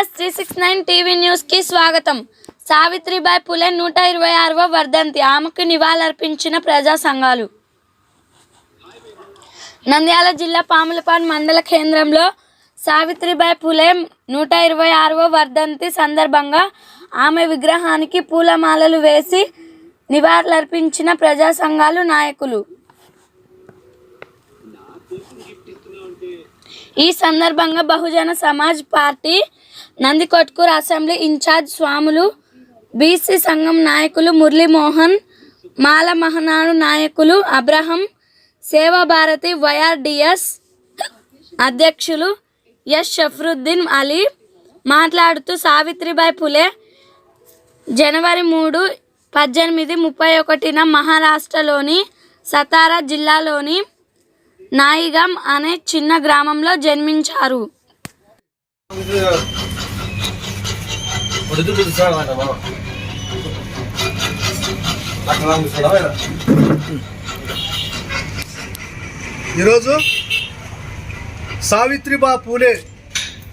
Viewers three six nine TV న్యూస్కి స్వాగతం. సావిత్రిబాయి పులే నూట ఇరవై ఆరవ వర్ధంతి. ఆమెకు నివాళులర్పించిన ప్రజా సంఘాలు. నంద్యాల జిల్లా పాములపాడు మండల కేంద్రంలో సావిత్రిబాయి పులే నూట ఇరవై ఆరవ వర్ధంతి సందర్భంగా ఆమె విగ్రహానికి పూలమాలలు వేసి నివాళులర్పించిన ప్రజా సంఘాలు నాయకులు. ఈ సందర్భంగా Bahujan Samaj Party Nandikotkur assembly incharge Swamulu BC సంఘం నాయకులు మురళీమోహన్ మాల మహనాడు నాయకులు అబ్రహం సేవాభారతి వైఆర్డిఎస్ అధ్యక్షులు ఎస్ షఫరుద్దీన్ అలీ మాట్లాడుతూ సావిత్రిబాయి పులే జనవరి మూడు పద్దెనిమిది ముప్పై ఒకటిన మహారాష్ట్రలోని సతారా జిల్లాలోని నాయిగం అనే చిన్న గ్రామంలో జన్మించారు. ఉడుతు పుదుసా వాట బావ అక్కడ ఈరోజు సావిత్రిబా పూలే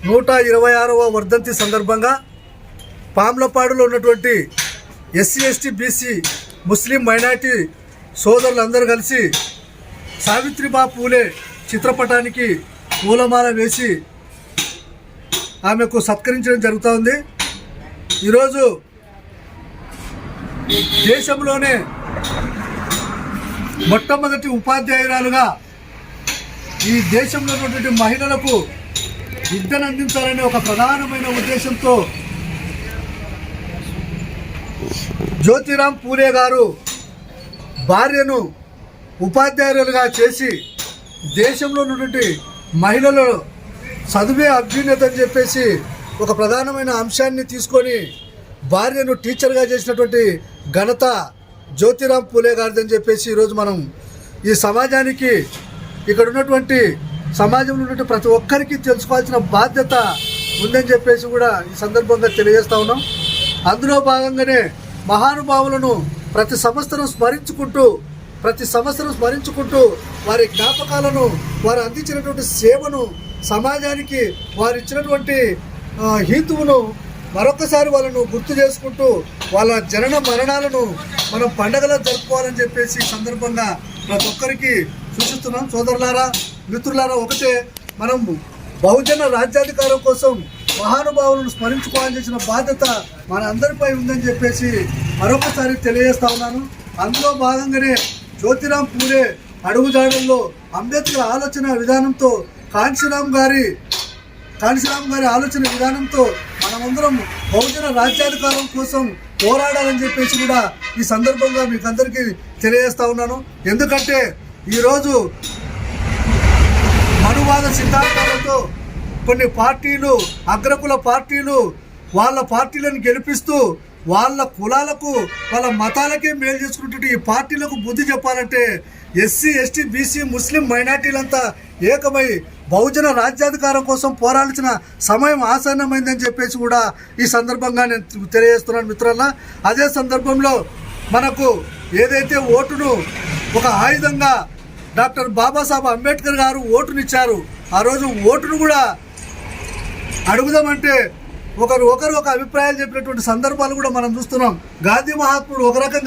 నూట ఇరవై ఆరవ వర్ధంతి సందర్భంగా పామ్లపాడులో ఉన్నటువంటి SC ST BC Muslim minority సోదరులందరూ కలిసి సావిత్రిబా పూలే చిత్రపటానికి పూలమాల వేసి ఆమెకు సత్కరించడం జరుగుతూ ఉంది. ఈరోజు దేశంలోనే మొట్టమొదటి ఉపాధ్యాయురాలుగా ఈ దేశంలో ఉన్నటువంటి మహిళలకు విద్యను అందించాలనే ఒక ప్రధానమైన ఉద్దేశంతో జ్యోతిరాం పూరే గారు భార్యను ఉపాధ్యాయులుగా చేసి దేశంలో ఉన్నటువంటి మహిళలు చదివే అభ్యున్నత అని చెప్పేసి ఒక ప్రధానమైన అంశాన్ని తీసుకొని భార్యను టీచర్గా చేసినటువంటి ఘనత జ్యోతిరాం పూలే గారిదని చెప్పేసి ఈరోజు మనం ఈ సమాజానికి ఇక్కడ ఉన్నటువంటి సమాజంలో ఉన్నటువంటి ప్రతి ఒక్కరికి తెలుసుకోవాల్సిన బాధ్యత ఉందని చెప్పేసి కూడా ఈ సందర్భంగా తెలియజేస్తా ఉన్నాం. అందులో భాగంగానే మహానుభావులను ప్రతి సంవత్సరం స్మరించుకుంటూ ప్రతి సంవత్సరం స్మరించుకుంటూ వారి జ్ఞాపకాలను వారు అందించినటువంటి సేవను సమాజానికి వారు ఇచ్చినటువంటి హేతువును మరొకసారి వాళ్ళను గుర్తు చేసుకుంటూ వాళ్ళ జనన మరణాలను మనం పండగలా జరుపుకోవాలని చెప్పేసి సందర్భంగా ప్రతి ఒక్కరికి సూచిస్తున్నాం. సోదరులారా మిత్రులారా ఒకటే మనం బహుజన రాజ్యాధికారం కోసం మహానుభావులను స్మరించుకోవాలని చేసిన బాధ్యత మన అందరిపై ఉందని చెప్పేసి మరొకసారి తెలియజేస్తా ఉన్నాను. అందులో భాగంగానే జ్యోతిరాం పూరే అడుగుజాడల్లో అంబేద్కర్ ఆలోచన విధానంతో కాంశీరామ్ గారి కాళీశ్రామ్ గారి ఆలోచన విధానంతో మనమందరం బహుజన రాజ్యాధికారం కోసం పోరాడాలని చెప్పేసి కూడా ఈ సందర్భంగా మీకు అందరికీ తెలియజేస్తా ఉన్నాను. ఎందుకంటే ఈరోజు మనువాద సిద్ధాంతాలతో కొన్ని పార్టీలు అగ్రకుల పార్టీలు వాళ్ళ పార్టీలను గెలిపిస్తూ వాళ్ళ కులాలకు వాళ్ళ మతాలకే మేలు చేసుకుంటుంటే ఈ పార్టీలకు బుద్ధి చెప్పాలంటే ఎస్సీ ఎస్టీ బీసీ ముస్లిం మైనార్టీలంతా ఏకమై బహుజన రాజ్యాధికారం కోసం పోరాడాల్సిన సమయం ఆసన్నమైందని చెప్పేసి కూడా ఈ సందర్భంగా నేను తెలియజేస్తున్నాను మిత్రుల అదే సందర్భంలో మనకు ఏదైతే ఓటును ఒక ఆయుధంగా డాక్టర్ బాబాసాహెబ్ అంబేద్కర్ గారు ఓటునిచ్చారు ఆ రోజు ఓటును కూడా అడుగుదామంటే ఒకరు ఒకరు ఒక అభిప్రాయాలు చెప్పినటువంటి సందర్భాలు కూడా మనం చూస్తున్నాం. గాంధీ మహాత్ముడు ఒక రకంగా